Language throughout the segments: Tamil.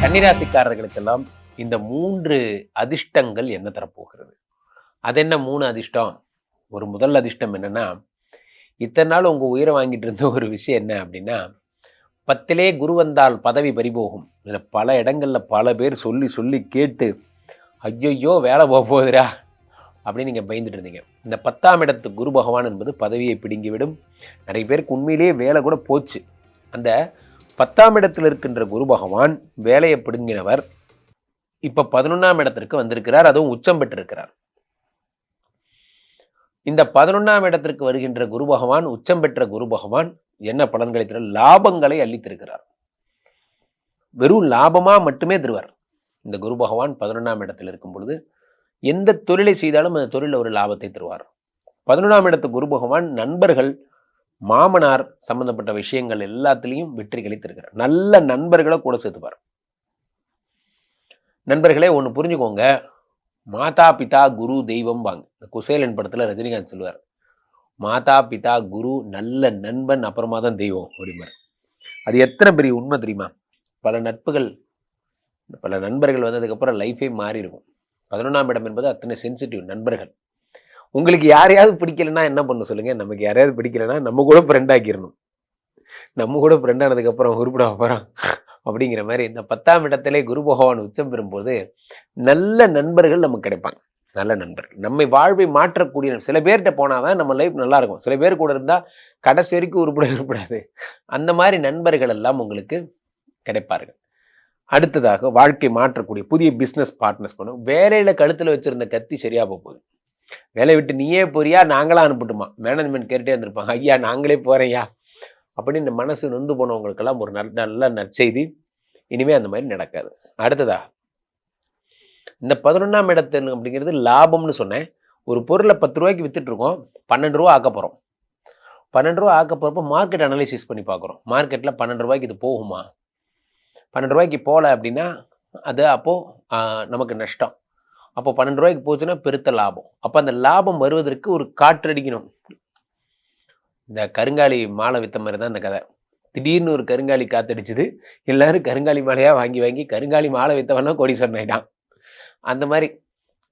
கன்னிராசிக்காரர்களுக்கெல்லாம் இந்த மூன்று அதிர்ஷ்டங்கள் என்ன தரப்போகிறது? அது என்ன மூணு அதிர்ஷ்டம்? ஒரு முதல் அதிர்ஷ்டம் என்னென்னா இத்தனை நாள் உங்கள் உயிரை வாங்கிட்டு இருந்த ஒரு விஷயம் என்ன அப்படின்னா பத்திலே குரு வந்தால் பதவி பறிபோகும். இதில் பல இடங்களில் பல பேர் சொல்லி சொல்லி கேட்டு ஐயையோ வேலை போக போகுதுரா அப்படின்னு நீங்கள் பயந்துட்டு இருந்தீங்க. இந்த பத்தாம் இடத்து குரு பகவான் என்பது பதவியை பிடுங்கிவிடும். நிறைய பேருக்கு உண்மையிலேயே வேலை கூட போச்சு. அந்த பத்தாம் இடத்தில் இருக்கின்ற குரு பகவான் வேலையை பிடுங்கினவர். இப்போ பதினொன்றாம் இடத்திற்கு வந்திருக்கிறார் அதுவும் உச்சம் பெற்றிருக்கிறார். இந்த பதினொன்றாம் இடத்திற்கு வருகின்ற குரு பகவான் உச்சம் பெற்ற குரு பகவான் என்ன பலன்களை தர லாபங்களை அள்ளித்திருக்கிறார். வெறும் லாபமா மட்டுமே தருவார். இந்த குரு பகவான் பதினொன்றாம் இடத்தில் இருக்கும் பொழுது எந்த தொழிலை செய்தாலும் அந்த தொழிலில் ஒரு லாபத்தை தருவார். பதினொன்றாம் இடத்து குரு பகவான் நண்பர்கள் மாமனார் சம்பந்தப்பட்ட விஷயங்கள் எல்லாத்துலேயும் வெற்றி கழித்திருக்கிறார் நல்ல நண்பர்களை கூட சேர்த்துப்பார். நண்பர்களே ஒன்று புரிஞ்சுக்கோங்க. மாதா பிதா குரு தெய்வம் வாங்க. இந்த குசேலன் படத்தில் ரஜினிகாந்த் சொல்லுவார். மாதா பிதா குரு நல்ல நண்பன் அப்புறமா தான் தெய்வம் அப்படிம்பார். அது எத்தனை பெரிய உண்மை தெரியுமா? பல நட்புகள் பல நண்பர்கள் வந்ததுக்கப்புறம் லைஃபே மாறி இருக்கும் பதினொன்றாம் இடம் என்பது அத்தனை சென்சிட்டிவ் நண்பர்கள். உங்களுக்கு யாரையாவது பிடிக்கலன்னா என்ன பண்ண சொல்லுங்க. நமக்கு யாரையாவது பிடிக்கலன்னா நம்ம கூட ஃப்ரெண்ட் ஆக்கிடணும் நம்ம கூட ஃப்ரெண்ட் ஆனதுக்கப்புறம் உருப்பிட போகிறோம் அப்படிங்கிற மாதிரி இந்த பத்தாம் இடத்திலே குரு பகவான் உச்சம் பெறும்போது நல்ல நண்பர்கள் நமக்கு கிடைப்பாங்க. நல்ல நண்பர்கள். நம்மை வாழ்வை மாற்றக்கூடிய சில பேர்கிட்ட போனால் தான் நம்ம லைஃப் நல்லாயிருக்கும். சில பேர் கூட இருந்தால் கடைசி வரைக்கும் உருப்பட உருப்படாது அந்த மாதிரி நண்பர்கள் எல்லாம் உங்களுக்கு கிடைப்பார்கள். அடுத்ததாக வாழ்க்கை மாற்றக்கூடிய புதிய பிஸ்னஸ் பார்ட்னர்ஸ் பண்ணும் வேலையில் கழுத்தில் வச்சுருந்த கத்தி சரியாக போகுது. வேலை விட்டு நீயே போறியா? நாங்களாம் அனுப்பட்டுமா? மேனேஜ்மெண்ட் கேட்டுட்டே இருந்திருப்பாங்க. ஐயா நாங்களே போகிறேயா அப்படின்னு மனசு நொந்து போனவங்களுக்கெல்லாம் ஒரு நல்ல நல்ல நற்செய்தி. இனிமேல் அந்த மாதிரி நடக்காது. அடுத்ததா? இந்த பதினொன்றாம் இடத்துல அப்படிங்கிறது லாபம்னு சொன்னேன். ஒரு பொருளை பத்து ரூபாய்க்கு விற்றுட்ருக்கோம் பன்னெண்டு ரூபா ஆக்க போகிறோம் பன்னெண்டு ரூபா ஆக்க போகிறப்ப மார்க்கெட் அனலைசிஸ் பண்ணி பார்க்குறோம். மார்க்கெட்டில் பன்னெண்டு ரூபாய்க்கு இது போகுமா? பன்னெண்டு ரூபாய்க்கு போகல அப்படின்னா அது அப்போது நமக்கு நஷ்டம். அப்போ பன்னெண்டு ரூபாய்க்கு போச்சுன்னா பெருத்த லாபம். அப்போ அந்த லாபம் வருவதற்கு ஒரு காற்றடிக்கணும் இந்த கருங்காலி மாலை வித்த மாதிரி தான் இந்த கதை. திடீர்னு ஒரு கருங்காலி காத்தடிச்சுது எல்லாரும் கருங்காலி மாலையாக வாங்கி வாங்கி கருங்காலி மாலை வித்தவனா கோடீஸ்வரன் ஆயிட்டான். அந்த மாதிரி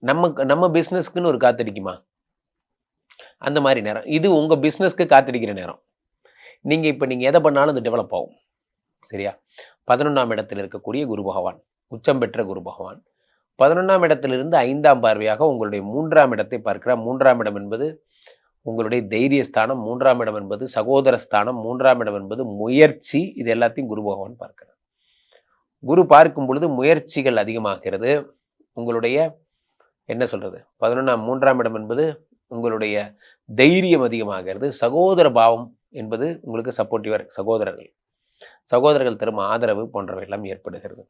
நம்ம நம்ம பிஸ்னஸ்க்குன்னு ஒரு காத்தடிக்குமா அந்த மாதிரி நேரம். இது உங்கள் பிஸ்னஸ்க்கு காத்தடிக்கிற நேரம். நீங்கள் இப்போ நீங்கள் எதை பண்ணாலும் அது டெவலப் ஆகும். சரியா? பதினொன்றாம் இடத்தில் இருக்கக்கூடிய குரு பகவான். உச்சம் பெற்ற குரு பகவான். பதினொன்றாம் இடத்திலிருந்து ஐந்தாம் பார்வையாக உங்களுடைய மூன்றாம் இடத்தை பார்க்கிறார். மூன்றாம் இடம் என்பது உங்களுடைய தைரிய ஸ்தானம் மூன்றாம் இடம் என்பது சகோதர ஸ்தானம் மூன்றாம் இடம் என்பது முயற்சி. இது எல்லாத்தையும் குரு பகவான் பார்க்கிறார். குரு பார்க்கும் பொழுது முயற்சிகள் அதிகமாகிறது. உங்களுடைய என்ன சொல்கிறது பதினொன்றாம் மூன்றாம் இடம் என்பது உங்களுடைய தைரியம் அதிகமாகிறது. சகோதர பாவம் என்பது உங்களுக்கு சப்போர்ட்டிவாக சகோதரர்கள். சகோதரர்கள் தரும் ஆதரவு போன்றவை எல்லாம் ஏற்படுகிறது.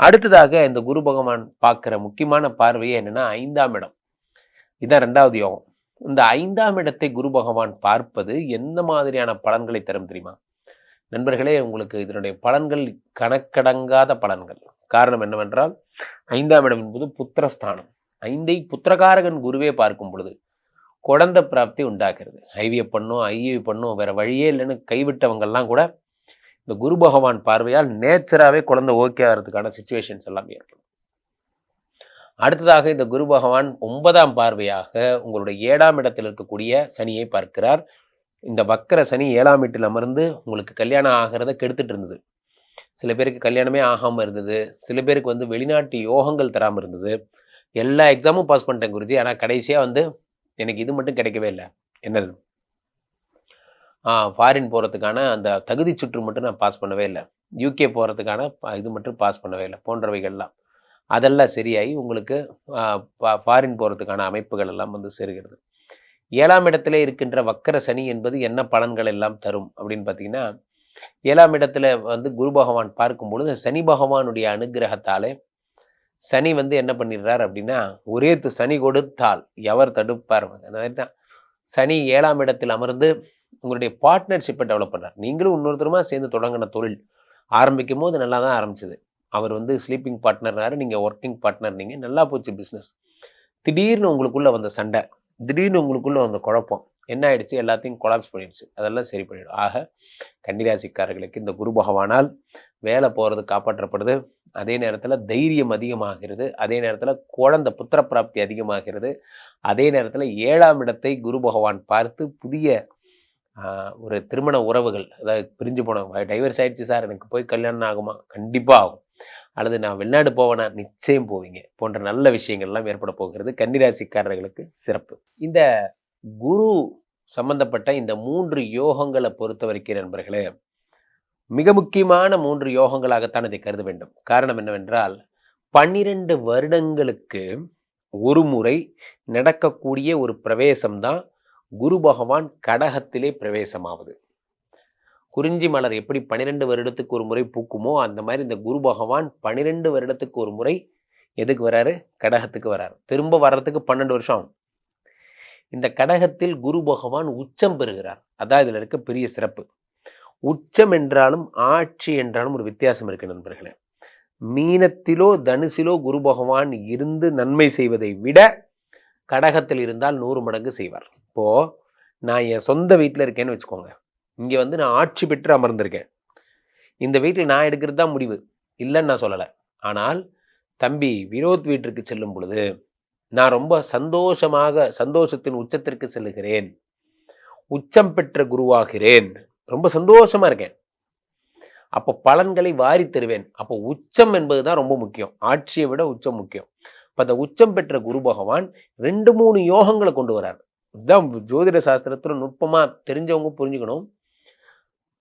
அடுத்ததாக இந்த குரு பகவான் பார்க்குற முக்கியமான பார்வையே என்னென்னா ஐந்தாம் இடம். இதான் ரெண்டாவது யோகம். இந்த ஐந்தாம் இடத்தை குரு பகவான் பார்ப்பது எந்த மாதிரியான பலன்களை தரும் தெரியுமா? நண்பர்களே உங்களுக்கு இதனுடைய பலன்கள் கணக்கடங்காத பலன்கள். காரணம் என்னவென்றால் ஐந்தாம் இடம் என்பது புத்திரஸ்தானம். ஐந்தை புத்திரகாரகன் குருவே பார்க்கும் பொழுது குழந்தை பிராப்தி உண்டாக்குறது ஐவிய பண்ணும் ஐஏ பண்ணும் வேற வழியே இல்லைன்னு கைவிட்டவங்கெல்லாம் கூட இந்த குரு பகவான் பார்வையால் நேச்சராகவே குழந்தை ஓகே ஆகிறதுக்கான சுச்சுவேஷன்ஸ் எல்லாம் ஏற்படும். அடுத்ததாக இந்த குரு பகவான் ஒன்பதாம் பார்வையாக உங்களுடைய ஏழாம் இடத்தில் இருக்கக்கூடிய சனியை பார்க்கிறார். இந்த வக்கர சனி ஏழாம் வீட்டில் அமர்ந்து உங்களுக்கு கல்யாணம் ஆகிறத கெடுத்துட்டு இருந்தது. சில பேருக்கு கல்யாணமே ஆகாமல் இருந்தது. சில பேருக்கு வந்து வெளிநாட்டு யோகங்கள் தராமல் இருந்தது. எல்லா எக்ஸாமும் பாஸ் பண்ணிட்டேன் குருஜி. ஆனால் கடைசியாக வந்து எனக்கு இது மட்டும் கிடைக்கவே இல்லை. என்னது? ஃபாரின் போகிறதுக்கான அந்த தகுதி சுற்று மட்டும் நான் பாஸ் பண்ணவே இல்லை. யூகே போகிறதுக்கான இது மட்டும் பாஸ் பண்ணவே இல்லை போன்றவைகள்லாம். அதெல்லாம் சரியாகி உங்களுக்கு ஃபாரின் போகிறதுக்கான அமைப்புகள் எல்லாம் வந்து சேருகிறது. ஏழாம் இடத்துல இருக்கின்ற வக்கர சனி என்பது என்ன பலன்கள் எல்லாம் தரும் அப்படின்னு பார்த்தீங்கன்னா ஏழாம் இடத்துல வந்து குரு பகவான் பார்க்கும் பொழுது சனி பகவானுடைய அனுகிரகத்தாலே சனி வந்து என்ன பண்ணிடுறார் அப்படின்னா ஒரே து- சனி கொடுத்தால் எவர் தடுப்பார்? அந்த மாதிரி தான். சனி ஏழாம் இடத்தில் அமர்ந்து உங்களுடைய பார்ட்னர்ஷிப்பை டெவலப் பண்ணார் நீங்களும் இன்னொருத்தருமா சேர்ந்து தொடங்கின தொழில் ஆரம்பிக்கும் போது நல்லா தான் ஆரம்பிச்சது. அவர் வந்து ஸ்லீப்பிங் பார்ட்னர்னாரு நீங்கள் ஒர்க்கிங் பார்ட்னர் நீங்கள் நல்லா போச்சு பிஸ்னஸ் திடீர்னு உங்களுக்குள்ளே வந்த சண்டை திடீர்னு உங்களுக்குள்ளே வந்த குழப்பம் என்ன ஆயிடுச்சு? எல்லாத்தையும் கொலாப்ஸ் பண்ணிடுச்சு. அதெல்லாம் சரி பண்ணிடும். ஆக கன்னிராசிக்காரர்களுக்கு இந்த குரு பகவானால் வேலை போகிறது காப்பாற்றப்படுது. அதே நேரத்தில் தைரியம் அதிகமாகிறது. அதே நேரத்தில் குழந்தை புத்திர பிராப்தி அதிகமாகிறது. அதே நேரத்தில் ஏழாம் இடத்தை குரு பகவான் பார்த்து புதிய ஒரு திருமண உறவுகள் அதாவது பிரிஞ்சு போனவங்க டைவர்ஸ் ஆயிடுச்சு சார் எனக்கு போய் கல்யாணம் ஆகுமா? கண்டிப்பாக ஆகும். அல்லது நான் வெளிநாடு போவேனா? நிச்சயம் போவீங்க. போன்ற நல்ல விஷயங்கள்லாம் ஏற்பட போகிறது. கன்னிராசிக்காரர்களுக்கு சிறப்பு. இந்த குரு சம்பந்தப்பட்ட இந்த மூன்று யோகங்களை பொறுத்த வரைக்கும் நண்பர்களே மிக முக்கியமான மூன்று யோகங்களாகத்தான் இதை கருத வேண்டும். காரணம் என்னவென்றால் பன்னிரண்டு வருடங்களுக்கு ஒரு முறை நடக்கக்கூடிய ஒரு பிரவேசம்தான் குரு பகவான் கடகத்திலே பிரவேசமாவது. குறிஞ்சி மலர் எப்படி பன்னிரெண்டு வருடத்துக்கு ஒரு முறை பூக்குமோ அந்த மாதிரி இந்த குரு பகவான் பன்னிரெண்டு வருடத்துக்கு ஒரு முறை எதுக்கு வராரு? கடகத்துக்கு வராரு. திரும்ப வர்றதுக்கு பன்னெண்டு வருஷம் ஆகும். இந்த கடகத்தில் குரு பகவான் உச்சம் பெறுகிறார். அதான் இதில் இருக்க பெரிய சிறப்பு. உச்சம் என்றாலும் ஆட்சி என்றாலும் ஒரு வித்தியாசம் இருக்கு நண்பர்களே. மீனத்திலோ தனுசிலோ குரு பகவான் இருந்து நன்மை செய்வதை விட கடகத்தில் இருந்தால் நூறு மடங்கு செய்வார். இப்போது நான் என் சொந்த வீட்டில் இருக்கேன்னு வச்சுக்கோங்க. இங்கே வந்து நான் ஆட்சி பெற்று அமர்ந்திருக்கேன். இந்த வீட்டில் நான் எடுக்கிறது தான் முடிவு. இல்லைன்னு நான் சொல்லலை. ஆனால் தம்பி வினோத் வீட்டிற்கு செல்லும் பொழுது நான் ரொம்ப சந்தோஷமாக சந்தோஷத்தின் உச்சத்திற்கு செல்லுகிறேன். உச்சம் பெற்ற குருவாகிறேன். ரொம்ப சந்தோஷமாக இருக்கேன். அப்போ பலன்களை வாரி தருவேன். அப்போ உச்சம் என்பது தான் ரொம்ப முக்கியம். ஆட்சியை விட உச்சம் முக்கியம். இப்போ அந்த உச்சம் பெற்ற குரு பகவான் ரெண்டு மூணு யோகங்களை கொண்டு வரார் இதுதான் ஜோதிட சாஸ்திரத்தில் நுட்பமாக தெரிஞ்சவங்க புரிஞ்சுக்கணும்.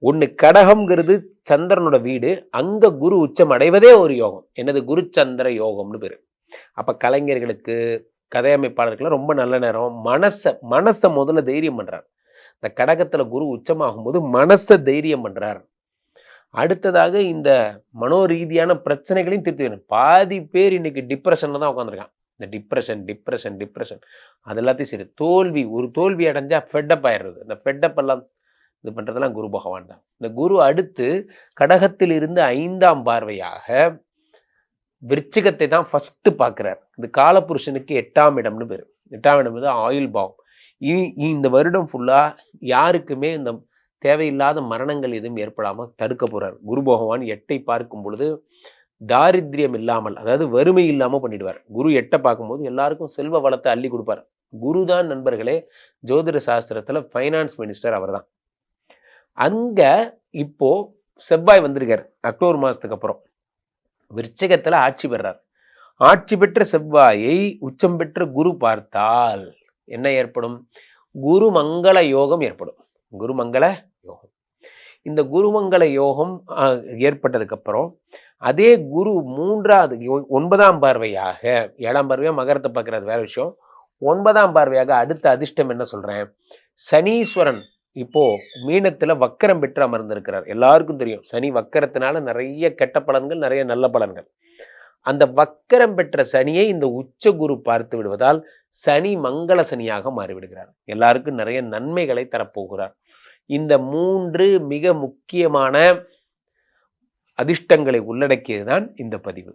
ஒன்று கடகம்ங்கிறது சந்திரனோட வீடு அங்கே குரு உச்சம் அடைவதே ஒரு யோகம். என்னது? குரு சந்திர யோகம்னு பேர். அப்போ கலைஞர்களுக்கு கதையமைப்பாளர்களுக்கு ரொம்ப நல்ல நேரம். மனசை மனசை முதல்ல தைரியம் பண்ணுறார் இந்த கடகத்தில் குரு உச்சமாகும்போது மனசை தைரியம் பண்ணுறார் அடுத்ததாக இந்த மனோரீதியான பிரச்சனைகளையும் தீர்த்து வேணும் பாதி பேர் இன்னைக்கு டிப்ரெஷனில் தான் உட்காந்துருக்கான் இந்த டிப்ரெஷன் டிப்ரெஷன் டிப்ரெஷன் அது எல்லாத்தையும் சரி. தோல்வி ஒரு தோல்வி அடைஞ்சா ஃபெட்டப் ஆயிடுறது. இந்த ஃபெட்டப் எல்லாம் இது பண்ணுறதெல்லாம் குரு பகவான் தான். இந்த குரு அடுத்து கடகத்தில் இருந்து ஐந்தாம் பார்வையாக விருச்சிகத்தை தான் ஃபஸ்ட்டு பார்க்குறார். இந்த காலபுருஷனுக்கு எட்டாம் இடம்னு பேர். எட்டாம் இடம் வந்து ஆயுள் பாவம். இனி இந்த வருடம் ஃபுல்லாக யாருக்குமே இந்த தேவையில்லாத மரணங்கள் எதுவும் ஏற்படாமல் தடுக்க போகிறார் குரு பகவான் எட்டை பார்க்கும் பொழுது தாரித்ரியம் இல்லாமல் அதாவது வறுமை இல்லாமல் பண்ணிடுவார். குரு எட்டை பார்க்கும்போது எல்லாருக்கும் செல்வ வளத்தை அள்ளி கொடுப்பார். குரு தான் நண்பர்களே ஜோதிட சாஸ்திரத்தில் ஃபைனான்ஸ் மினிஸ்டர் அவர்தான். அங்கே இப்போ செவ்வாய் வந்திருக்கார் அக்டோபர் மாதத்துக்கு அப்புறம். விருச்சகத்தில் ஆட்சி பெறார். ஆட்சி பெற்ற செவ்வாயை உச்சம் பெற்ற குரு பார்த்தால் என்ன ஏற்படும்? குரு மங்கள யோகம் ஏற்படும். குருமங்கள யோகம். இந்த குருமங்கள யோகம் ஆஹ், ஏற்பட்டதுக்கு அப்புறம் அதே குரு மூன்றாவது யோ- ஒன்பதாம் பார்வையாக ஏழாம் பார்வையாக மகரத்தை பார்க்கறது வேற விஷயம். ஒன்பதாம் பார்வையாக அடுத்த அதிர்ஷ்டம் என்ன சொல்றேன்? சனீஸ்வரன் இப்போ மீனத்துல வக்கரம் பெற்று அமர்ந்திருக்கிறார். எல்லாருக்கும் தெரியும். சனி வக்கரத்தினால நிறைய கெட்ட பலன்கள் நிறைய நல்ல பலன்கள். அந்த வக்கரம் பெற்ற சனியை இந்த உச்ச குரு பார்த்து விடுவதால் சனி மங்கள சனியாக மாறிவிடுகிறார். எல்லாருக்கும் நிறைய நன்மைகளை தரப்போகிறார். இந்த மூன்று மிக முக்கியமான அதிர்ஷ்டங்களை உள்ளடக்கியது தான் இந்த பதிவு.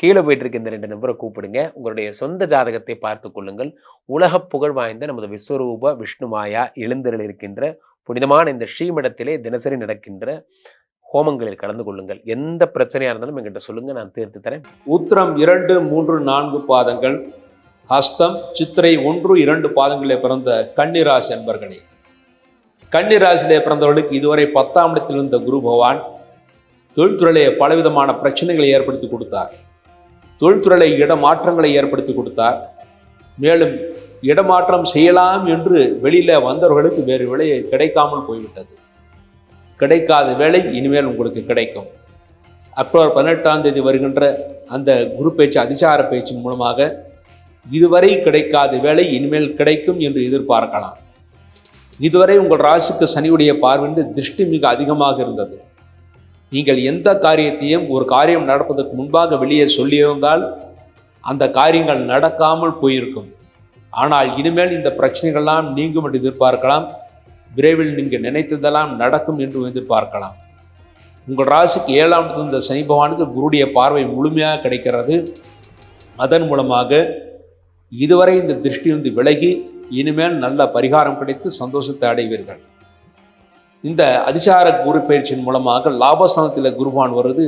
கீழே போயிட்டு இருக்க இந்த ரெண்டு நம்பரை கூப்பிடுங்க. உங்களுடைய சொந்த ஜாதகத்தை பார்த்து கொள்ளுங்கள். உலக புகழ் வாய்ந்த நமது விஸ்வரூப விஷ்ணுமாயா எழுந்தரில் இருக்கின்ற புனிதமான இந்த ஸ்ரீமடத்திலே தினசரி நடக்கின்ற ஹோமங்களில் கலந்து கொள்ளுங்கள். எந்த பிரச்சனையா இருந்தாலும் எங்கிட்ட சொல்லுங்க நான் தீர்த்து தரேன். உத்திரம் இரண்டு மூன்று நான்கு பாதங்கள். ஹஸ்தம் சித்திரை ஒன்று இரண்டு பாதங்களில் பிறந்த கன்னிராசி அன்பர்களே. கன்னிராசியிலே பிறந்தவர்களுக்கு இதுவரை பத்தாம் இடத்தில் இருந்த குரு பகவான் தொழில்துறையிலே பலவிதமான பிரச்சனைகளை ஏற்படுத்தி கொடுத்தார். தொழில்துறையிலே இடமாற்றங்களை ஏற்படுத்தி கொடுத்தார். மேலும் இடமாற்றம் செய்யலாம் என்று வெளியில் வந்தவர்களுக்கு வேறு வேலை கிடைக்காமல் போய்விட்டது. கிடைக்காத வேலை இனிமேல் உங்களுக்கு கிடைக்கும். அக்டோபர் பதினெட்டாம் தேதி வருகின்ற அந்த குரு பேச்சு அதிசார பேச்சின் மூலமாக இதுவரை கிடைக்காத வேலை இனிமேல் கிடைக்கும் என்று எதிர்பார்க்கலாம். இதுவரை உங்கள் ராசிக்கு சனியுடைய பார்வைந்து திருஷ்டி மிக அதிகமாக இருந்தது. நீங்கள் எந்த காரியத்தையும் ஒரு காரியம் நடப்பதற்கு முன்பாக வெளியே சொல்லியிருந்தால் அந்த காரியங்கள் நடக்காமல் போயிருக்கும். ஆனால் இனிமேல் இந்த பிரச்சனைகள்லாம் நீங்கும் என்று எதிர்பார்க்கலாம். விரைவில் நீங்கள் நினைத்ததெல்லாம் நடக்கும் என்று எதிர்பார்க்கலாம். உங்கள் ராசிக்கு ஏழாம் இந்த சனி பகவானுக்கு குருடைய பார்வை முழுமையாக கிடைக்கிறது. அதன் மூலமாக இதுவரை இந்த திருஷ்டி வந்து விலகி இனிமேல் நல்ல பரிகாரம் கிடைத்து சந்தோஷத்தை அடைவீர்கள். இந்த அதிசார குரு பயிற்சியின் மூலமாக லாபஸ்தானத்தில் குருவான் வருது.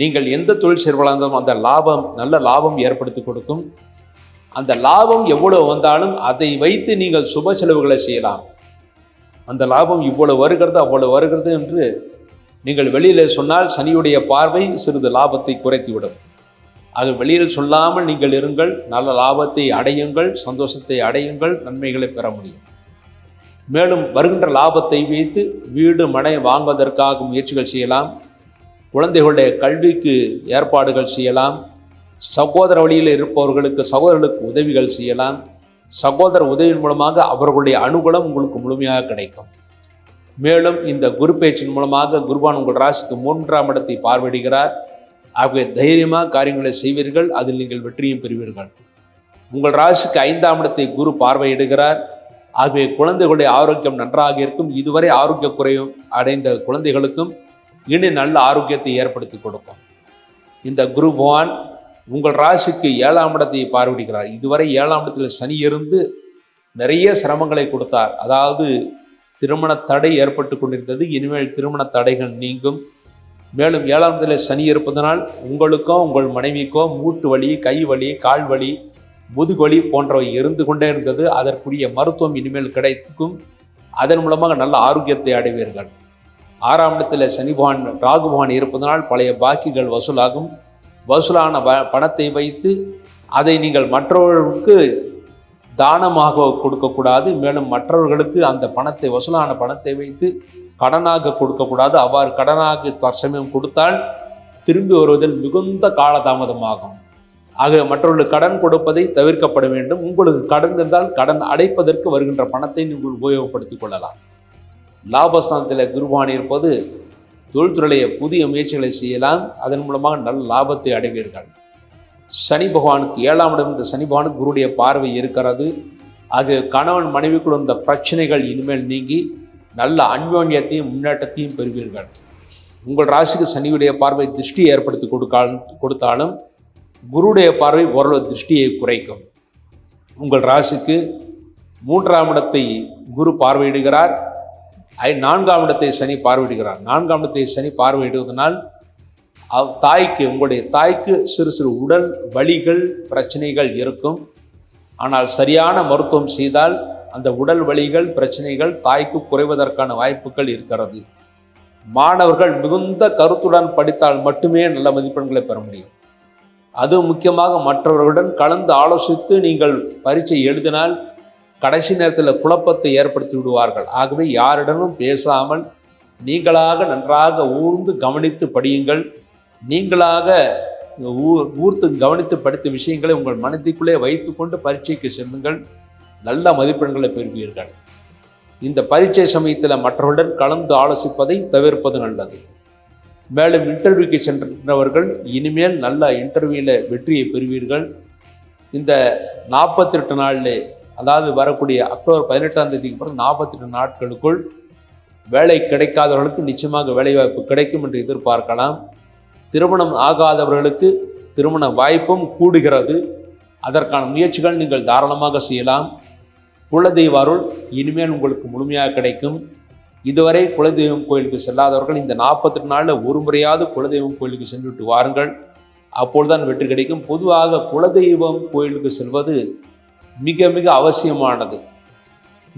நீங்கள் எந்த தொழில் செய்வதாலும் அந்த லாபம் நல்ல லாபம் ஏற்படுத்தி கொடுக்கும். அந்த லாபம் எவ்வளவு வந்தாலும் அதை வைத்து நீங்கள் சுப செலவுகளை செய்யலாம். அந்த லாபம் இவ்வளவு வருகிறது அவ்வளவு வருகிறது என்று நீங்கள் வெளியில் சொன்னால் சனியுடைய பார்வை சிறிது லாபத்தை குறைத்துவிடும். அது வெளியில் சொல்லாமல் நீங்கள் இருங்கள். நல்ல லாபத்தை அடையுங்கள். சந்தோஷத்தை அடையுங்கள். நன்மைகளை பெற முடியும். மேலும் வருகின்ற லாபத்தை வைத்து வீடு மனை வாங்குவதற்காக முயற்சிகள் செய்யலாம். குழந்தைகளுடைய கல்விக்கு ஏற்பாடுகள் செய்யலாம். சகோதர வழியில் இருப்பவர்களுக்கு சகோதரர்களுக்கு உதவிகள் செய்யலாம். சகோதர உதவியின் மூலமாக அவர்களுடைய அனுகூலம் உங்களுக்கு முழுமையாக கிடைக்கும். மேலும் இந்த குரு பேச்சின் மூலமாக குருபான் உங்கள் ராசிக்கு மூன்றாம் இடத்தை பார்வையிடுகிறார். ஆகவே தைரியமாக காரியங்களை செய்வீர்கள் அதில் நீங்கள் வெற்றியும் பெறுவீர்கள். உங்கள் ராசிக்கு ஐந்தாம் இடத்தை குரு பார்வையிடுகிறார். ஆகவே குழந்தைகளுடைய ஆரோக்கியம் நன்றாக இருக்கும். இதுவரை ஆரோக்கிய குறையும் அடைந்த குழந்தைகளுக்கும் இனி நல்ல ஆரோக்கியத்தை ஏற்படுத்தி கொடுக்கும். இந்த குரு பகவான் உங்கள் ராசிக்கு ஏழாம் இடத்தை பார்வையிடுகிறார். இதுவரை ஏழாம் இடத்தில் சனி இருந்து நிறைய சிரமங்களை கொடுத்தார். அதாவது திருமண தடை ஏற்பட்டு கொண்டிருந்தது. இனிமேல் திருமண தடைகள் நீங்கும். மேலும் ஏழாம் இடத்தில் சனி இருப்பதனால் உங்களுக்கோ உங்கள் மனைவிக்கோ மூட்டு வலி கை வலி கால் வலி முதுகுவலி போன்றவை இருந்து கொண்டே இருந்தது. அதற்குரிய மருத்துவம் இனிமேல் கிடைக்கும். அதன் மூலமாக நல்ல ஆரோக்கியத்தை அடைவீர்கள். ஆறாம் இடத்தில் சனி பகவான் ராகு பகவான் இருப்பதனால் பழைய பாக்கிகள் வசூலாகும். வசூலான ப பணத்தை வைத்து அதை நீங்கள் மற்றவர்களுக்கு தானமாக கொடுக்கக்கூடாது. மேலும் மற்றவர்களுக்கு அந்த பணத்தை வசூலான பணத்தை வைத்து கடனாக கொடுக்கக்கூடாது. அவ்வாறு கடனாக தற்சமயம் கொடுத்தால் திரும்பி வருவதில் மிகுந்த காலதாமதமாகும். ஆக மற்றவர்களுக்கு கடன் கொடுப்பதை தவிர்க்கப்பட வேண்டும். உங்களுக்கு கடன் இருந்தால் கடன் அடைப்பதற்கு வருகின்ற பணத்தை நீங்கள் உபயோகப்படுத்திக் கொள்ளலாம். லாபஸ்தானத்தில் குருபானி இருப்பது தொழில்துறைய புதிய முயற்சிகளை செய்யலாம். அதன் மூலமாக நல்ல லாபத்தை அடைவீர்கள். சனி பகவானுக்கு ஏழாம் இடம் இந்த சனி பகவானுக்கு குருடைய பார்வை இருக்கிறது. அது கணவன் மனைவிக்குள் இந்த பிரச்சனைகள் இனிமேல் நீங்கி நல்ல அன்யோன்யத்தையும் முன்னேற்றத்தையும் பெறுவீர்கள். உங்கள் ராசிக்கு சனியுடைய பார்வை திருஷ்டி ஏற்படுத்தி கொடுக்கால் கொடுத்தாலும் குருடைய பார்வை ஓரளவு திருஷ்டியை குறைக்கும். உங்கள் ராசிக்கு மூன்றாம் இடத்தை குரு பார்வையிடுகிறார். ஐ நான்காம் இடத்தை சனி பார்வையிடுகிறார். நான்காம் இடத்தை சனி பார்வையிடுவதனால் அவ் தாய்க்கு உங்களுடைய தாய்க்கு சிறு சிறு உடல் வலிகள் பிரச்சனைகள் இருக்கும். ஆனால் சரியான மருத்துவம் செய்தால் அந்த உடல் வலிகள் பிரச்சனைகள் தாய்க்கு குறைவதற்கான வாய்ப்புகள் இருக்கிறது. மாணவர்கள் மிகுந்த கருத்துடன் படித்தால் மட்டுமே நல்ல மதிப்பெண்களை பெற முடியும். அது முக்கியமாக மற்றவர்களுடன் கலந்து ஆலோசித்து நீங்கள் பரீட்சை எழுதினால் கடைசி நேரத்தில் குழப்பத்தை ஏற்படுத்தி விடுவார்கள். ஆகவே யாரிடமும் பேசாமல் நீங்களாக நன்றாக ஊர்ந்து கவனித்து படியுங்கள். நீங்களாக ஊர் ஊர்த்து கவனித்து படித்த விஷயங்களை உங்கள் மனதிற்குள்ளே வைத்துக்கொண்டு பரீட்சைக்கு செல்லுங்கள். நல்ல மதிப்பெண்களை பெறுவீர்கள். இந்த பரீட்சை சமயத்தில் மற்றவர்களுடன் கலந்து ஆலோசிப்பதை தவிர்ப்பது நல்லது. மேலும் இன்டர்வியூக்கு சென்றவர்கள் இனிமேல் நல்ல இன்டர்வியூவில் வெற்றியை பெறுவீர்கள். இந்த நாற்பத்தெட்டு நாளில் அதாவது வரக்கூடிய அக்டோபர் பதினெட்டாம் தேதிக்கு பிறகு நாற்பத்தெட்டு நாட்களுக்குள் வேலை கிடைக்காதவர்களுக்கு நிச்சயமாக வேலைவாய்ப்பு கிடைக்கும் என்று எதிர்பார்க்கலாம். திருமணம் ஆகாதவர்களுக்கு திருமண வாய்ப்பும் கூடுகிறது. அதற்கான முயற்சிகள் நீங்கள் தாராளமாக செய்யலாம். குலதெய்வ அருள் இனிமேல் உங்களுக்கு முழுமையாக கிடைக்கும். இதுவரை குலதெய்வம் கோயிலுக்கு செல்லாதவர்கள் இந்த நாற்பத்தெட்டு நாளில் ஒரு முறையாவது குலதெய்வம் கோயிலுக்கு சென்றுவிட்டு வாருங்கள். அப்பொழுதுதான் வெற்றி கிடைக்கும். பொதுவாக குலதெய்வம் கோயிலுக்கு செல்வது மிக மிக அவசியமானது.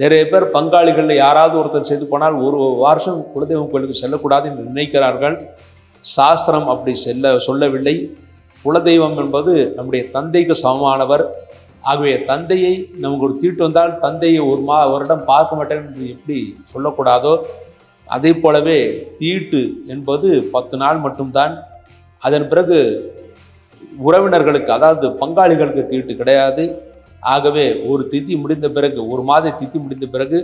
நிறைய பேர் பங்காளிகளில் யாராவது ஒருத்தர் செய்து போனால் ஒரு வருஷம் குலதெய்வம் கோயிலுக்கு செல்லக்கூடாது என்று நினைக்கிறார்கள். சாஸ்திரம் அப்படி செல்ல சொல்லவில்லை. குலதெய்வம் என்பது நம்முடைய தந்தைக்கு சமமானவர். ஆகவே தந்தையை நமக்கு ஒரு தீட்டு வந்தால் தந்தையை ஒரு மா வருடம் பார்க்க மாட்டேன் என்று எப்படி சொல்லக்கூடாதோ? அதே போலவே தீட்டு என்பது பத்து நாள் மட்டும்தான். அதன் பிறகு உறவினர்களுக்கு அதாவது பங்காளிகளுக்கு தீட்டு கிடையாது. ஆகவே ஒரு திதி முடிந்த பிறகு ஒரு மாத திதி முடிந்த பிறகு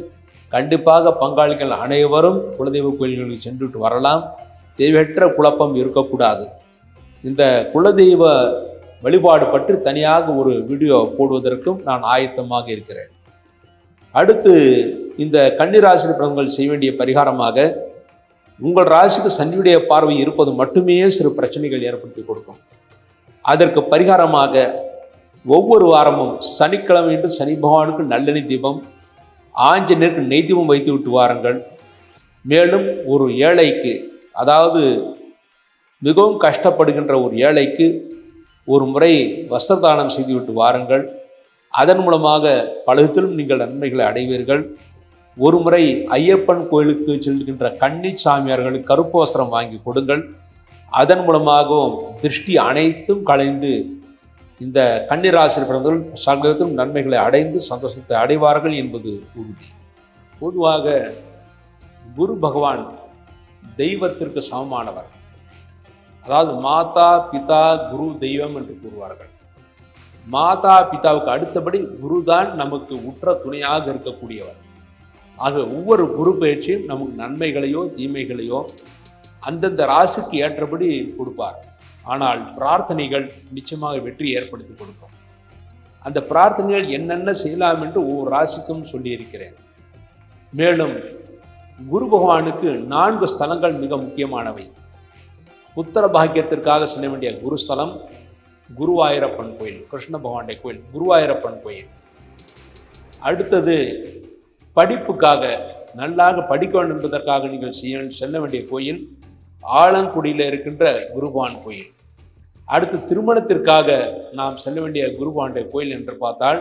கண்டிப்பாக பங்காளிகள் அனைவரும் குலதெய்வ கோயில்களுக்கு சென்றுட்டு வரலாம். தேவையற்ற குழப்பம் இருக்கக்கூடாது. இந்த குலதெய்வ வழிபாடு பற்றி தனியாக ஒரு வீடியோ போடுவதற்கும் நான் ஆயத்தமாக இருக்கிறேன். அடுத்து இந்த கன்னிராசி பிரபங்கள் செய்ய வேண்டிய பரிகாரமாக உங்கள் ராசிக்கு சனியுடைய பார்வை இருப்பது மட்டுமே சிறு பிரச்சனைகள் ஏற்படுத்தி கொடுக்கும். அதற்கு பரிகாரமாக ஒவ்வொரு வாரமும் சனிக்கிழமை என்று சனி பகவானுக்கு நல்லெண்ணெய் தீபம் ஆஞ்சநேயருக்கு நெய் தீபம் வைத்து விட்டு வாருங்கள். மேலும் ஒரு ஏழைக்கு அதாவது மிகவும் கஷ்டப்படுகின்ற ஒரு ஏழைக்கு ஒரு முறை வஸ்திரதானம் செய்துவிட்டு வாருங்கள். அதன் மூலமாக பலகத்திலும் நீங்கள் நன்மைகளை அடைவீர்கள். ஒரு முறை ஐயப்பன் கோயிலுக்கு செல்கின்ற கன்னி சாமியார்களுக்கு கருப்பு வஸ்திரம் வாங்கி கொடுங்கள். அதன் மூலமாகவும் திருஷ்டி அனைத்தும் கலைந்து இந்த கன்னிராசி பிறந்தவர்கள் சகலத்திலும் நன்மைகளை அடைந்து சந்தோஷத்தை அடைவார்கள் என்பது உறுதி. பொதுவாக குரு பகவான் தெய்வத்திற்கு சமமானவர். அதாவது மாதா பிதா குரு தெய்வம் என்று கூறுவார்கள். மாதா பிதாவுக்கு அடுத்தபடி குரு தான் நமக்கு உற்ற துணையாக இருக்கக்கூடியவர். ஆக ஒவ்வொரு குரு பயிற்சியும் நமக்கு நன்மைகளையோ தீமைகளையோ அந்தந்த ராசிக்கு ஏற்றபடி கொடுப்பார். ஆனால் பிரார்த்தனைகள் நிச்சயமாக வெற்றி ஏற்படுத்தி கொடுக்கும். அந்த பிரார்த்தனைகள் என்னென்ன செய்யலாம் என்று ஒவ்வொரு ராசிக்கும் சொல்லியிருக்கிறேன். மேலும் குரு பகவானுக்கு நான்கு ஸ்தலங்கள் மிக முக்கியமானவை. உத்தர பாக்கியத்திற்காக செல்ல வேண்டிய குருஸ்தலம் குருவாயூரப்பன் கோயில் கிருஷ்ண பகவானுடைய கோயில் குருவாயூரப்பன் கோயில். அடுத்தது படிப்புக்காக நல்லாக படிக்க வேண்டும் என்பதற்காக நீங்கள் செய்ய செல்ல வேண்டிய கோயில் ஆலங்குடியில் இருக்கின்ற குருபான் கோயில். அடுத்து திருமணத்திற்காக நாம் செல்ல வேண்டிய குருபானுடைய கோயில் என்று பார்த்தால்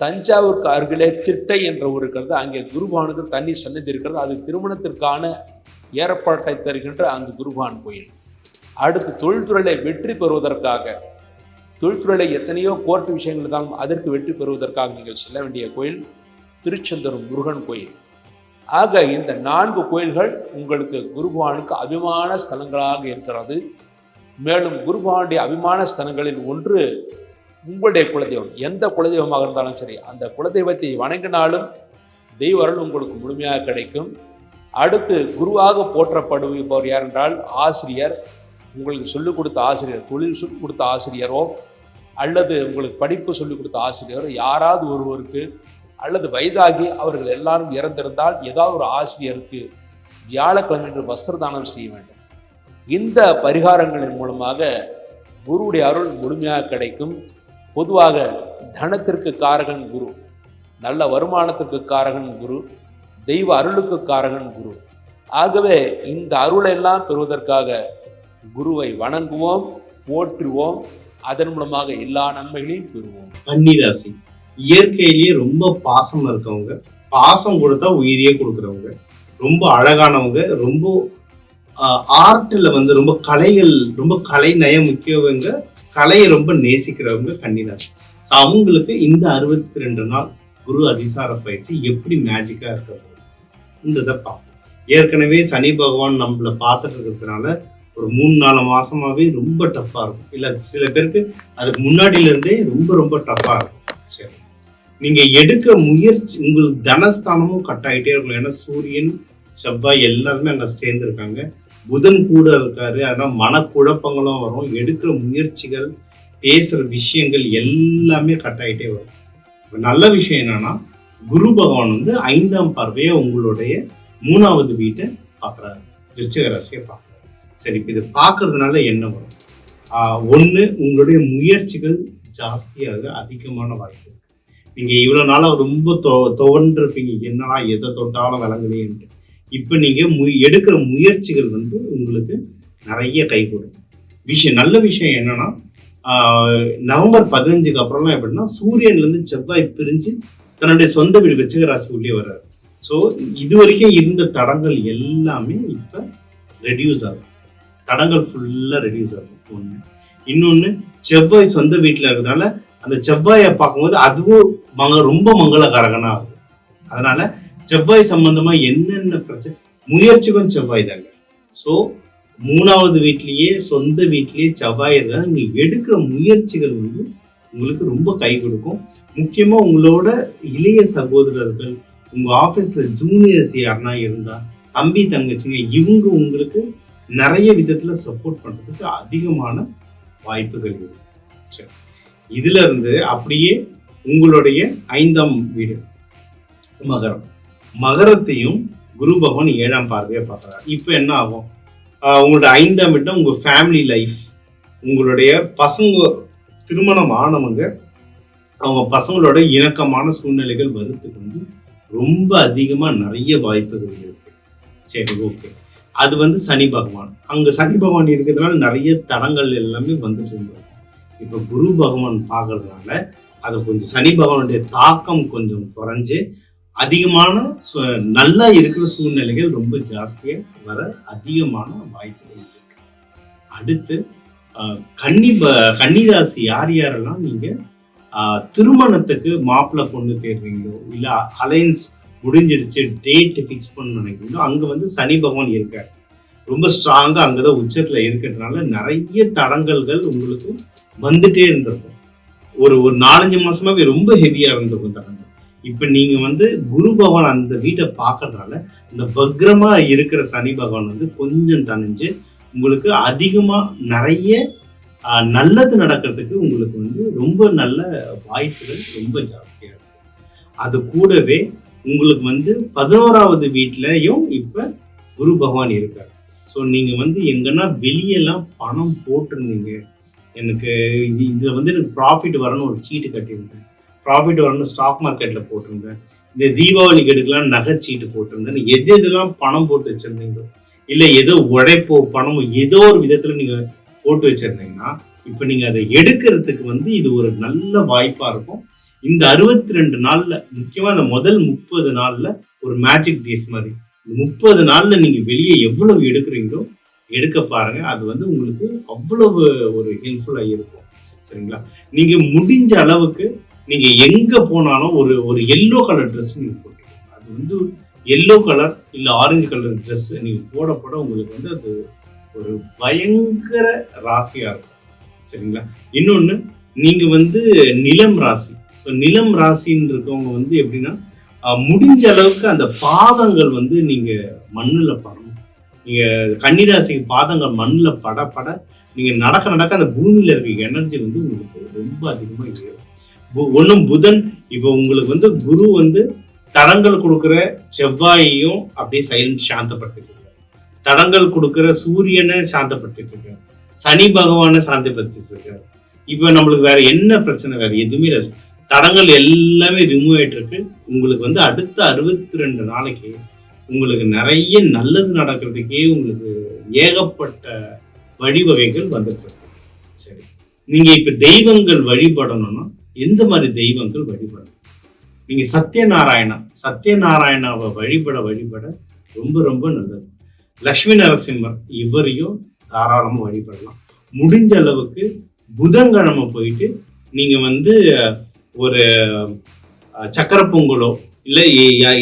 தஞ்சாவூருக்கு அருகிலே திட்டை என்ற ஊர் இருக்கிறது. அங்கே குருபானுக்கு தண்ணி சன்னதி இருக்கிறது. அது திருமணத்திற்கான ஏற்பாட்டை தருகின்ற அந்த குருபான் கோயில். அடுத்து தொழில்துறையில வெற்றி பெறுவதற்காக தொழில்துறையில எத்தனையோ கோர்ட் விஷயங்கள் இருந்தாலும் அதற்கு வெற்றி பெறுவதற்காக நீங்கள் செல்ல வேண்டிய கோயில் திருச்செந்தூர் முருகன் கோயில். ஆக இந்த நான்கு கோயில்கள் உங்களுக்கு குருபானுக்கு அபிமான ஸ்தலங்களாக இருக்கிறது. மேலும் குருபானுடைய அபிமான ஸ்தலங்களில் ஒன்று உங்களுடைய குலதெய்வம். எந்த குலதெய்வமாக இருந்தாலும் சரி அந்த குலதெய்வத்தை வணங்கினாலும் தெய்வ அருள் உங்களுக்கு முழுமையாக கிடைக்கும். அடுத்து குருவாக போற்றப்படுபவர் யார் என்றால் ஆசிரியர். உங்களுக்கு சொல்லிக் கொடுத்த ஆசிரியர் தொழில் சொல்லிக் கொடுத்த ஆசிரியரோ அல்லது உங்களுக்கு படிப்பு சொல்லிக் கொடுத்த ஆசிரியரோ யாராவது ஒருவருக்கு அல்லது வயதாகி அவர்கள் எல்லாரும் இறந்திருந்தால் ஏதாவது ஒரு ஆசிரியருக்கு வியாழக்கிழமை என்று வஸ்திரதானம் செய்ய வேண்டும். இந்த பரிகாரங்களின் மூலமாக குருவுடைய அருள் முழுமையாக கிடைக்கும். பொதுவாக தனத்திற்கு காரகன் குரு நல்ல வருமானத்திற்கு காரகன் குரு தெய்வ அருளுக்கு காரகன் குரு. ஆகவே இந்த அருளெல்லாம் பெறுவதற்காக குருவை வணங்குவோம் போற்றுவோம் அதன் மூலமாக எல்லா நன்மைகளையும் பெறுவோம். கன்னிராசி இயற்கையிலேயே ரொம்ப பாசம் இருக்கவங்க பாசம் கொடுத்தா உயிரியே கொடுக்குறவங்க ரொம்ப அழகானவங்க ரொம்ப ஆர்ட்ல வந்து ரொம்ப கலைகள் ரொம்ப கலை நயம் முக்கியவங்க கலையை ரொம்ப நேசிக்கிறவங்க கன்னிராசி. ஸோ அவங்களுக்கு இந்த அறுபத்தி ரெண்டு நாள் குரு அதிசார பயிற்சி எப்படி மேஜிக்கா இருக்க பார்ப்போம் ஏற்கனவே சனி பகவான் நம்மளை பார்த்துட்டு இருக்கிறதுனால ஒரு மூணு நாலு மாசமாவே ரொம்ப டஃப்பா இருக்கும். இல்ல சில பேருக்கு அதுக்கு முன்னாடியிலருந்தே ரொம்ப ரொம்ப டஃப்பா இருக்கும். சரி. நீங்க எடுக்க முயற்சி உங்களுக்கு தனஸ்தானமும் கட் ஆகிட்டே இருக்கும். ஏன்னா சூரியன் செவ்வாய் எல்லாருமே அங்க சேர்ந்துருக்காங்க. புதன் கூட இருக்காரு. அதனால மனக்குழப்பங்களும் வரும். எடுக்கிற முயற்சிகள் பேசுற விஷயங்கள் எல்லாமே கட் ஆகிட்டே வரும். நல்ல விஷயம் என்னன்னா குரு பகவான் வந்து ஐந்தாம் பார்வையை உங்களுடைய மூணாவது வீட்டை பார்க்குறாரு. விருச்சக ராசியை பார்க்குறாரு. சரி இப்போ இது பார்க்கறதுனால என்ன வரும்? ஒன்று உங்களுடைய முயற்சிகள் ஜாஸ்தியாக அதிகமான வாய்ப்பு நீங்கள் இவ்வளோ நாளாக ரொம்ப தொ துவண்டிருப்பீங்க. என்னடா எதை தொட்டாலும் விளங்குதேன்ட்டு இப்போ நீங்கள் மு எடுக்கிற முயற்சிகள் வந்து உங்களுக்கு நிறைய கை கொடுக்கும் விஷயம் நல்ல விஷயம் என்னன்னா நவம்பர் பதினஞ்சுக்கு அப்புறம்லாம் எப்படின்னா சூரியன்லேருந்து செவ்வாய் பிரிஞ்சு தன்னுடைய சொந்த வீடு விருச்சிக ராசி உள்ளே வர்றாரு. ஸோ இது வரைக்கும் இருந்த தடங்கள் எல்லாமே இப்போ ரெடியூஸ் ஆகும் தடங்கள் ஃபுல்லாக ரெடியூஸ் ஆகும் ஒன்று இன்னொன்று செவ்வாய் சொந்த வீட்டில் இருக்கிறதுனால அந்த செவ்வாயை பார்க்கும்போது அதுவும் மங்க ரொம்ப மங்களகாரகனாக ஆகும் அதனால செவ்வாய் சம்பந்தமாக என்னென்ன பிரச்சனை முயற்சிக்கும் செவ்வாய் தாங்க. ஸோ மூணாவது வீட்லேயே சொந்த வீட்லேயே செவ்வாய் இருந்தால் நீங்கள் எடுக்கிற முயற்சிகள் வந்து உங்களுக்கு ரொம்ப கை கொடுக்கும். முக்கியமாக உங்களோட இளைய சகோதரர்கள் உங்கள் ஆபீஸ்ல ஜூனியர்ஸ் யாருன்னா இருந்தால் தம்பி தங்கச்சிங்க இவங்க உங்களுக்கு நிறைய விதத்தில் சப்போர்ட் பண்ணுறதுக்கு அதிகமான வாய்ப்புகள் இருக்கு. சரி. இதிலிருந்து அப்படியே உங்களுடைய ஐந்தாம் வீடு மகரம். மகரத்தையும் குரு பகவான் ஏழாம் பார்வையை பார்க்குறாரு. இப்போ என்ன ஆகும்? உங்களோட ஐந்தாம் இடம் உங்கள் ஃபேமிலி லைஃப் உங்களுடைய பசங்க திருமணம் ஆனவங்க அவங்க பசங்களோட இணக்கமான சூழ்நிலைகள் வரதுக்கு வந்து ரொம்ப அதிகமாக நிறைய வாய்ப்புகள் இருக்கு. சரி ஓகே. அது வந்து சனி பகவான். அங்கே சனி பகவான் இருக்கிறதுனால நிறைய தடங்கள் எல்லாமே வந்துட்டு இருந்தோம் இப்போ குரு பகவான் பார்க்கறதுனால அது கொஞ்சம் சனி பகவானுடைய தாக்கம் கொஞ்சம் குறைஞ்சு அதிகமான சு- நல்லா இருக்கிற சூழ்நிலைகள் ரொம்ப ஜாஸ்தியாக வர அதிகமான வாய்ப்புகள் இருக்கு. அடுத்து கன்னி ப- கன்னிராசி யார் யாரெல்லாம் நீங்கள் திருமணத்துக்கு மாப்பிள்ளை பொண்ணு தேடுறீங்களோ இல்லை அலையன்ஸ் முடிஞ்சிடுச்சு டேட் ஃபிக்ஸ் பண்ண நினைக்கிறீங்களோ அங்கே வந்து சனி பகவான் இருக்கார். ரொம்ப ஸ்ட்ராங்காக அங்கே தான் உச்சத்தில் இருக்கிறதுனால நிறைய தடங்கல்கள் உங்களுக்கு வந்துட்டே இருந்திருக்கும். ஒரு ஒரு நாலஞ்சு மாசமாவே ரொம்ப ஹெவியாக இருந்திருக்கும் தடங்கள். இப்போ நீங்கள் வந்து குரு பகவான் அந்த வீட்டை பார்க்கறதுனால இந்த பக்ரமாக இருக்கிற சனி பகவான் வந்து கொஞ்சம் தணிஞ்சு உங்களுக்கு அதிகமாக நிறைய நல்லது நடக்கிறதுக்கு உங்களுக்கு வந்து ரொம்ப நல்ல வாய்ப்புகள் ரொம்ப ஜாஸ்தியாக இருக்கு. அது கூடவே உங்களுக்கு வந்து பதினோராவது வீட்லேயும் இப்போ குரு பகவான் இருக்கார். ஸோ நீங்கள் வந்து எங்கன்னா வெளியெல்லாம் பணம் போட்டிருந்தீங்க. எனக்கு இது இதில் வந்து எனக்கு ப்ராஃபிட் வரணும் ஒரு சீட்டு கட்டியிருந்தேன். ப்ராஃபிட் வரணும் ஸ்டாக் மார்க்கெட்டில் போட்டிருந்தேன். இந்த தீபாவளிக்கு எடுக்கலாம் சீட்டு போட்டிருந்தேன் எது எதெல்லாம் பணம் போட்டு வச்சிருந்தீங்களோ இல்லை ஏதோ உழைப்போ பணமோ ஏதோ ஒரு விதத்தில் நீங்கள் போட்டு வச்சிருந்தீங்கன்னா இப்போ நீங்கள் அதை எடுக்கிறதுக்கு வந்து இது ஒரு நல்ல வாய்ப்பாக இருக்கும். இந்த அறுபத்தி ரெண்டு நாளில் முக்கியமாக அந்த முதல் முப்பது நாளில் ஒரு மேஜிக் டேஸ் மாதிரி. முப்பது நாளில் நீங்கள் வெளியே எவ்வளவு எடுக்கிறீங்களோ எடுக்க பாருங்க. அது வந்து உங்களுக்கு அவ்வளவு ஒரு ஹெல்ப்ஃபுல்லாக இருக்கும். சரிங்களா? நீங்கள் முடிஞ்ச அளவுக்கு நீங்கள் எங்கே போனாலும் ஒரு ஒரு எல்லோ கலர் ட்ரெஸ் நீங்கள் போட்டுக்கோங்க. அது வந்து எல்லோ கலர் இல்லை ஆரஞ்சு கலர் ட்ரெஸ் நீங்கள் போட போட உங்களுக்கு வந்து அது ஒரு பயங்கர ராசியாக இருக்கும். சரிங்களா? இன்னொன்று நீங்கள் வந்து நிலம் ராசி. ஸோ நிலம் ராசின்னு இருக்கவங்க வந்து எப்படின்னா முடிஞ்ச அளவுக்கு அந்த பாதங்கள் வந்து நீங்கள் மண்ணில் படணும். நீங்கள் கன்னிராசிக்கு பாதங்கள் மண்ணில் பட பட நீங்கள் நடக்க நடக்க அந்த பூமியில் இருக்க எனர்ஜி வந்து உங்களுக்கு ரொம்ப அதிகமாக ஏறும். பு- புதன் இப்போ உங்களுக்கு வந்து குரு வந்து தடங்கள் கொடுக்குற செவ்வாயையும் அப்படியே சைலண்ட் சாந்தப்படுத்திட்டு தடங்கள் கொடுக்குற சூரியனை சாந்தப்படுத்திட்டு இருக்காரு சனி பகவானை சாந்தப்படுத்திட்டு இருக்காரு இப்போ நம்மளுக்கு வேற என்ன பிரச்சனை? வேற எதுவுமே இல்லை. தடங்கள் எல்லாமே ரிமூவ் ஆயிட்டு இருக்கு உங்களுக்கு வந்து அடுத்த அறுபத்தி ரெண்டு நாளைக்கு உங்களுக்கு நிறைய நல்லது நடக்கிறதுக்கே உங்களுக்கு ஏகப்பட்ட வழிவகைகள் வந்துட்டு இருக்கு சரி. நீங்க இப்ப தெய்வங்கள் வழிபடணும்னா எந்த மாதிரி தெய்வங்கள் வழிபடணும்? நீங்கள் சத்யநாராயணா சத்யநாராயணாவை வழிபட வழிபட ரொம்ப ரொம்ப நல்லது. லக்ஷ்மி நரசிம்மர் இவரையும் தாராளமாக வழிபடலாம். முடிஞ்ச அளவுக்கு புதன்கிழமை போயிட்டு நீங்கள் வந்து ஒரு சக்கரை பொங்கலோ இல்லை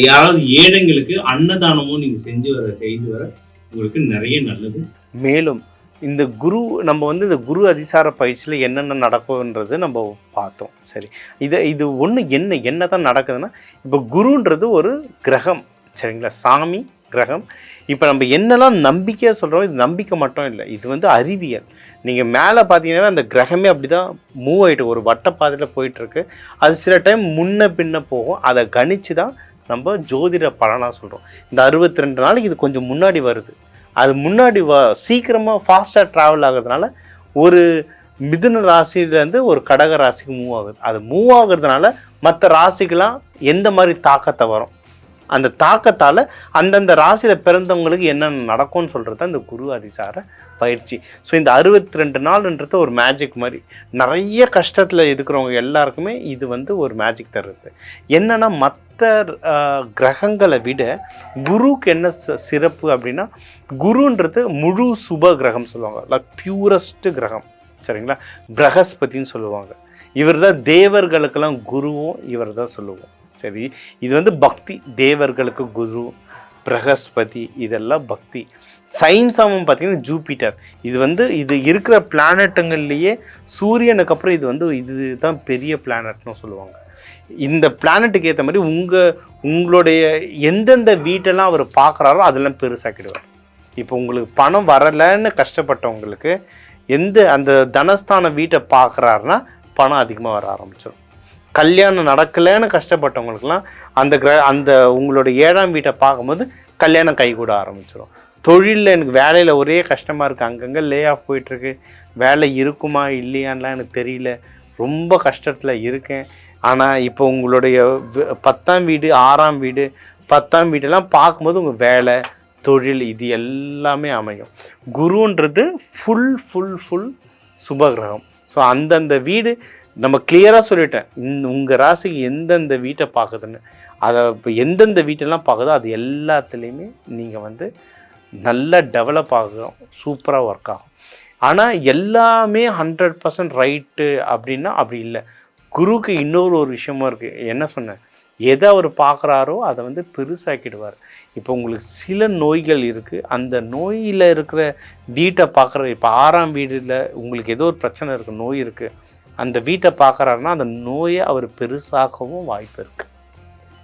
யாராவது ஏழைங்களுக்கு அன்னதானமோ நீங்கள் செஞ்சு வர செய்து வர உங்களுக்கு நிறைய நல்லது. மேலும் இந்த குரு நம்ம வந்து இந்த குரு அதிசார பயிற்சியில் என்னென்ன நடக்கும்ன்றது நம்ம பார்த்தோம். சரி. இதை இது ஒன்று என்ன என்ன தான் நடக்குதுன்னா இப்போ குருன்றது ஒரு கிரகம். சரிங்களா? சாமி கிரகம். இப்போ நம்ம என்னெல்லாம் நம்பிக்கையாக சொல்கிறோம் இது நம்பிக்கை மட்டும் இல்லை. இது வந்து அறிவியல். நீங்கள் மேலே பார்த்தீங்கன்னா அந்த கிரகமே அப்படி தான் மூவ் ஆகிட்டு ஒரு வட்டப்பாதையில் போயிட்டுருக்கு. அது சில டைம் முன்ன பின்ன போகும். அதை கணித்து தான் நம்ம ஜோதிட பலனாக சொல்கிறோம் இந்த அறுபத்தி ரெண்டு நாளைக்கு இது கொஞ்சம் முன்னாடி வருது. அது முன்னாடி வா சீக்கிரமாக ஃபாஸ்ட்டாக ட்ராவல் ஆகுறதுனால ஒரு மிதுன ராசியிலேருந்து ஒரு கடக ராசிக்கு மூவ் ஆகுது. அது மூவ் ஆகுறதுனால மற்ற ராசிக்கெல்லாம் எந்த மாதிரி தாக்கத்தை வரும்? அந்த தாக்கத்தால் அந்தந்த ராசியில் பிறந்தவங்களுக்கு என்னென்ன நடக்கும்னு சொல்கிறது அந்த குரு அதிசார பயிற்சி. ஸோ இந்த அறுபத்தி ரெண்டு நாள்ன்றது ஒரு மேஜிக் மாதிரி. நிறைய கஷ்டத்தில் இருக்கிறவங்க எல்லாருக்குமே இது வந்து ஒரு மேஜிக் தருது என்னென்னா மற்ற கிரகங்களை விட குருவுக்கு என்ன ச- சிறப்பு அப்படின்னா குருன்றது முழு சுப கிரகம் சொல்லுவாங்க. லைக் பியூரஸ்ட் கிரகம். சரிங்களா? பிரகஸ்பதின்னு சொல்லுவாங்க. இவர் தான் தேவர்களுக்கெல்லாம் குருவும் இவர் தான் சொல்லுவோம். சரி இது வந்து பக்தி. தேவர்களுக்கு குரு பிரகஸ்பதி இதெல்லாம் பக்தி. சயின்ஸ் அவன் பார்த்தீங்கன்னா ஜூபிட்டர் இது வந்து இது இருக்கிற பிளானட்டுங்கள்லேயே சூரியனுக்கு அப்புறம் இது வந்து இதுதான் பெரிய பிளானட்னு சொல்லுவாங்க. இந்த பிளானட்டுக்கு ஏற்ற மாதிரி உங்கள் உங்களுடைய எந்தெந்த வீட்டெல்லாம் அவர் பார்க்குறாரோ அதெல்லாம் பெருசாக்கிடுவார். இப்போ உங்களுக்கு பணம் வரலைன்னு கஷ்டப்பட்டவங்களுக்கு எந்த அந்த தனஸ்தான வீட்டை பார்க்குறாருன்னா பணம் அதிகமாக வர ஆரம்பிச்சிடும் கல்யாணம் நடக்கலைன்னு கஷ்டப்பட்டவங்களுக்குலாம் அந்த கிர அந்த உங்களோட ஏழாம் வீட்டை பார்க்கும்போது கல்யாணம் கைகூட ஆரம்பிச்சிடும் தொழிலில் எனக்கு வேலையில் ஒரே கஷ்டமாக இருக்குது அங்கங்கே லே ஆஃப் போயிட்டுருக்கு. வேலை இருக்குமா இல்லையான்லாம் எனக்கு தெரியல. ரொம்ப கஷ்டத்தில் இருக்கேன். ஆனால் இப்போ உங்களுடைய பத்தாம் வீடு ஆறாம் வீடு பத்தாம் வீடெல்லாம் பார்க்கும்போது உங்கள் வேலை தொழில் இது எல்லாமே அமையும். குருன்றது ஃபுல் ஃபுல் ஃபுல் சுபகிரகம் ஸோ அந்தந்த வீடு நம்ம கிளியராக சொல்லிட்டேன். இந்த உங்கள் ராசிக்கு எந்தெந்த வீட்டை பார்க்குதுன்னு அதை இப்போ எந்தெந்த வீட்டெல்லாம் பார்க்குதோ அது எல்லாத்துலேயுமே நீங்கள் வந்து நல்லா டெவலப் ஆகும் சூப்பராக ஒர்க் ஆகும். ஆனால் எல்லாமே ஹண்ட்ரட் பர்சன்ட் ரைட்டு அப்படின்னா அப்படி இல்லை. குருவுக்கு இன்னொரு ஒரு விஷயமும் இருக்குது என்ன சொன்னேன்? எதை அவர் பார்க்குறாரோ அதை வந்து பெருசாக்கிடுவார். இப்போ உங்களுக்கு சில நோய்கள் இருக்குது அந்த நோயில் இருக்கிற வீட்டை பார்க்குற இப்போ ஆறாம் வீடில் உங்களுக்கு ஏதோ ஒரு பிரச்சனை இருக்குது நோய் இருக்குது அந்த வீட்டை பார்க்குறாருன்னா அந்த நோயை அவர் பெருசாகவும் வாய்ப்பு இருக்குது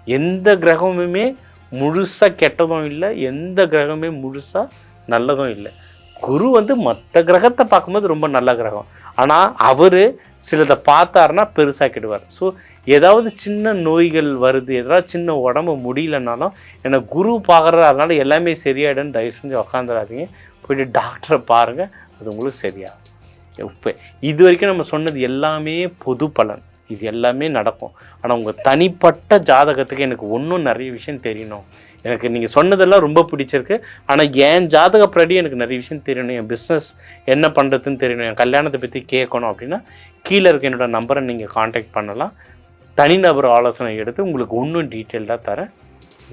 எந்த கிரகமுமே முழுசாக கெட்டதும் இல்லை எந்த கிரகமே முழுசாக நல்லதும் இல்லை. குரு வந்து மற்ற கிரகத்தை பார்க்கும்போது ரொம்ப நல்ல கிரகம். ஆனால் அவர் சிலதை பார்த்தாருன்னா பெருசாக்கிடுவார். ஸோ ஏதாவது சின்ன நோய்கள் வருது ஏதாவது சின்ன உடம்பு முடியலனாலும் என்னை குரு பார்க்குறது அதனால் எல்லாமே சரியாயிடுன்னு தயவு செஞ்சு உக்காந்துடாதீங்க போயிட்டு டாக்டரை பாருங்கள் அது உங்களுக்கு சரியாகும். இப்போ இது வரைக்கும் நம்ம சொன்னது எல்லாமே பொது பலன். இது எல்லாமே நடக்கும். ஆனால் உங்கள் தனிப்பட்ட ஜாதகத்துக்கு எனக்கு ஒன்றும் நிறைய விஷயம் தெரியணும். எனக்கு நீங்கள் சொன்னதெல்லாம் ரொம்ப பிடிச்சிருக்கு. ஆனால் என் ஜாதகப்படி எனக்கு நிறைய விஷயம் தெரியணும். என் பிஸ்னஸ் என்ன பண்ணுறதுன்னு தெரியணும். என் கல்யாணத்தை பற்றி கேட்கணும் அப்படின்னா கீழே இருக்க என்னோட நம்பரை நீங்கள் காண்டாக்ட் பண்ணலாம். தனிநபர் ஆலோசனை எடுத்து உங்களுக்கு இன்னும் டீட்டெயில்டாக தரேன்.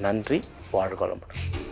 நன்றி. வாழ்க